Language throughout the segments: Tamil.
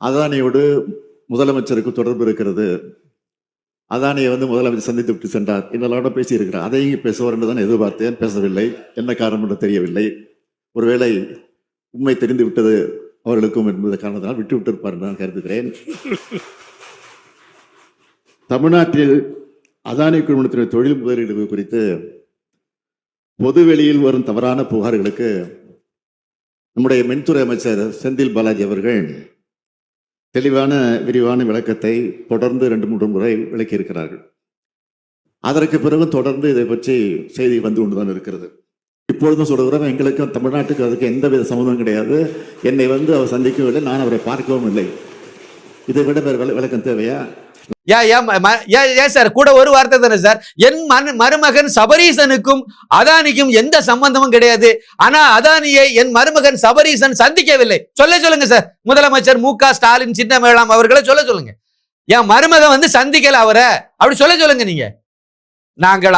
அதானியோடு முதலமைச்சருக்கு தொடர்பு இருக்கிறது. அதானியை வந்து முதலமைச்சர் சந்தித்து விட்டு சென்றார். என்னோட பேசி இருக்கிறார் அதையும் பேசுவார் என்று தான் எதிர்பார்த்தேன். பேசவில்லை. என்ன காரணம் என்று தெரியவில்லை. ஒருவேளை உண்மை தெரிந்து விட்டது அவர்களுக்கும் என்பது காரணத்தினால் விட்டு விட்டிருப்பார் என்று நான் கருதுகிறேன். தமிழ்நாட்டில் அதானி குழுமத்தினுடைய தொழில் முதலீடு குறித்து பொது வெளியில் வரும் தவறான புகார்களுக்கு நம்முடைய மின்துறை அமைச்சர் செந்தில் பாலாஜி அவர்கள் தெளிவான விரிவான விளக்கத்தை தொடர்ந்து ரெண்டு மூன்று முறை விளக்கியிருக்கிறார்கள். அதற்கு பிறகு தொடர்ந்து இதை பற்றி செய்தி வந்து கொண்டுதான் இருக்கிறது. இப்பொழுதும் சொல்கிறோம் எங்களுக்கும் தமிழ்நாட்டுக்கு அதுக்கு எந்த வித சம்மந்தம் கிடையாது. என்னை வந்து அவர் சந்திக்கவும் இல்லை நான் அவரை பார்க்கவும் இல்லை. இதை விட வேறு விள- விளக்கம் தேவையா? ஏன் ஏன் சார் கூட ஒரு வார்த்தை தானே சார்? என் மன மருமகன் சபரீசனுக்கும் அதானிக்கும் எந்த சம்பந்தமும் கிடையாது. ஆனா அதானியை என் மருமகன் சபரீசன் சந்திக்கவில்லை. சொல்ல சொல்லுங்க சார். முதலமைச்சர் மு க ஸ்டாலின் சின்ன மேளாம் அவர்களை சொல்ல சொல்லுங்க. என் மருமகன் வந்து சந்திக்கல அவரை. அப்படி சொல்ல சொல்லுங்க நீங்க. நாங்கள்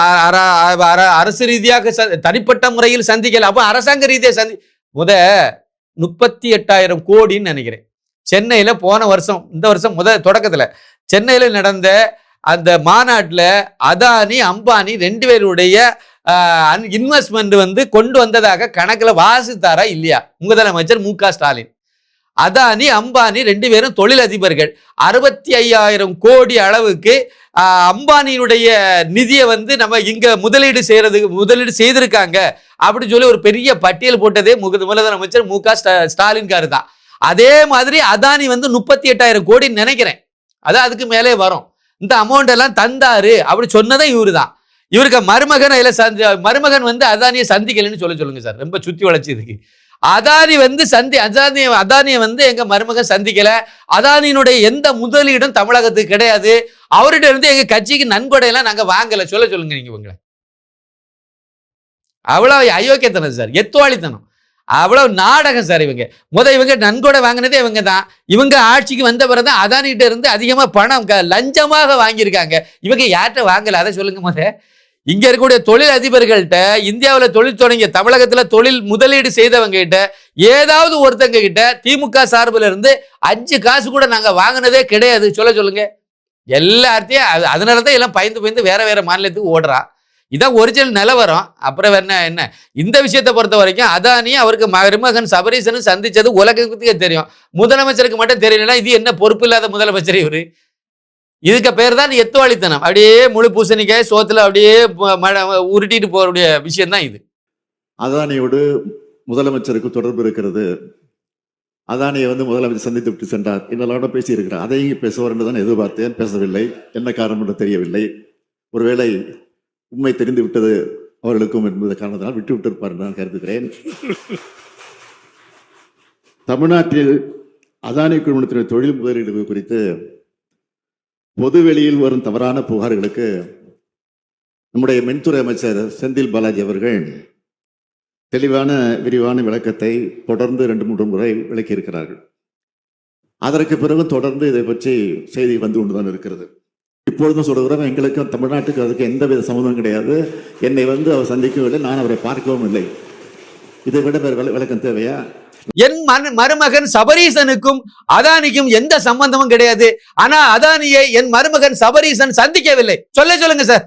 அரசு ரீதியாக தனிப்பட்ட முறையில் சந்திக்கல. அப்போ அரசாங்க ரீதியாக சந்தி முத முப்பத்தி எட்டாயிரம் கோடின்னு நினைக்கிறேன். சென்னையில போன வருஷம் இந்த வருஷம் முத தொடக்கத்துல சென்னையில் நடந்த அந்த மாநாட்டில் அதானி அம்பானி ரெண்டு பேருடைய இன்வெஸ்ட்மெண்ட் வந்து கொண்டு வந்ததாக கணக்கில் வாசித்தாரா இல்லையா? முதலமைச்சர் மு க. ஸ்டாலின். அதானி அம்பானி ரெண்டு பேரும் தொழிலதிபர்கள். அறுபத்தி ஐயாயிரம் கோடி அளவுக்கு அம்பானியுடைய நிதியை வந்து நம்ம இங்கே முதலீடு செய்கிறதுக்கு முதலீடு செய்திருக்காங்க அப்படின்னு சொல்லி ஒரு பெரிய பட்டியல் போட்டதே முக முதலமைச்சர் மு க. ஸ்டா- ஸ்டாலின் காரு தான். அதே மாதிரி அதானி வந்து முப்பத்தி எட்டாயிரம் கோடின்னு நினைக்கிறேன். அதான் அதுக்கு மேலே வரும். இந்த அமௌண்ட் எல்லாம் தந்தாரு அப்படி சொன்னதே இவரு தான் இவருக்கு மருமகன் இதுல சந்தி மருமகன் வந்து அதானியை சந்திக்கலைன்னு சொல்ல சொல்லுங்க சார். ரொம்ப சுத்தி வளர்ச்சி இதுக்கு அதானி வந்து சந்தி அதானி அதானியை வந்து எங்க மருமகன் சந்திக்கல. அதானியினுடைய எந்த முதலீடும் தமிழகத்துக்கு கிடையாது. அவர்கிட்ட இருந்து எங்க கட்சிக்கு நன்கொடையெல்லாம் நாங்க வாங்கல. சொல்ல சொல்லுங்க நீங்க இவங்களை. அவ்வளவு அயோக்கியத்தனம் சார். எத்துவாளித்தனம். அவ்வளவு நாடகம் சார் இவங்க. முத இவங்க நன்கொடை வாங்கினதே இவங்க தான். இவங்க ஆட்சிக்கு வந்த பிறகு தான் அதானிகிட்ட இருந்து அதிகமாக பணம் க- லஞ்சமாக வாங்கியிருக்காங்க. இவங்க யார்கிட்ட வாங்கல? அதை சொல்லுங்க முத இங்க இருக்கக்கூடிய தொழில் அதிபர்கள்ட்ட இந்தியாவில் தொழில் தொடங்கிய தமிழகத்தில் தொழில் முதலீடு செய்தவங்க கிட்ட ஏதாவது ஒருத்தங்க கிட்ட திமுக சார்பில் இருந்து அஞ்சு காசு கூட நாங்கள் வாங்கினதே கிடையாது. சொல்ல சொல்லுங்க. எல்லார்த்தையும் அது- அதனால தான் எல்லாம் பயந்து பயந்து வேற வேற மாநிலத்துக்கு ஓடுறான் இதான் ஒரிஜினல் நிலவரம். அப்புறம் என்ன என்ன? இந்த விஷயத்தை பொறுத்த வரைக்கும் அதானி அவருக்கு மருமகன் சபரீசனும் சந்திச்சது உலகத்துக்கே தெரியும். முதலமைச்சருக்கு மட்டும் தெரியலனா இது என்ன பொறுப்பு இல்லாத முதலமைச்சர் இவரு? இதுக்கு பேர் தான் எத்துவாளித்தனம். அப்படியே முழு பூசணிக்காய் சோத்துல அப்படியே உருட்டிட்டு போறக்கூடிய விஷயம்தான் இது. அதானியோடு முதலமைச்சருக்கு தொடர்பு இருக்கிறது. அதானியை வந்து முதலமைச்சர் சந்தித்து விட்டு சென்றார். என்னோட பேசி இருக்கிறார் அதையும் பேசுவார் என்று தான் எதிர்பார்த்தேன். பேசவில்லை. என்ன காரணம் என்று தெரியவில்லை. ஒருவேளை உண்மை தெரிந்து விட்டது அவர்களுக்கும் என்பது காரணத்தினால் விட்டு விட்டிருப்பார் என்று நான் கருதுகிறேன். தமிழ்நாட்டில் அதானி குழுமத்தினுடைய தொழில் முதலீடு குறித்து பொது வெளியில் வரும் தவறான புகார்களுக்கு நம்முடைய மின்துறை அமைச்சர் செந்தில் பாலாஜி அவர்கள் தெளிவான விரிவான விளக்கத்தை தொடர்ந்து ரெண்டு மூன்று முறை விளக்கியிருக்கிறார்கள். அதற்கு பிறகு தொடர்ந்து இதை பற்றி செய்தி வந்து கொண்டுதான் இருக்கிறது. இப்பொழுதும் சொல்கிறோம் எங்களுக்கு தமிழ்நாட்டுக்கு அதுக்கு எந்த வித சம்மந்தமும் கிடையாது. என்னை வந்து அவர் சந்திக்கவில்லை நான் அவரை பார்க்கவும் இல்லை. இதை விட வேறு விளக்கம் தேவையா? என் மன மருமகன் சபரீசனுக்கும் அதானிக்கும் எந்த சம்பந்தமும் கிடையாது. ஆனா அதானியை என் மருமகன் சபரீசன் சந்திக்கவில்லை. சொல்ல சொல்லுங்க சார்.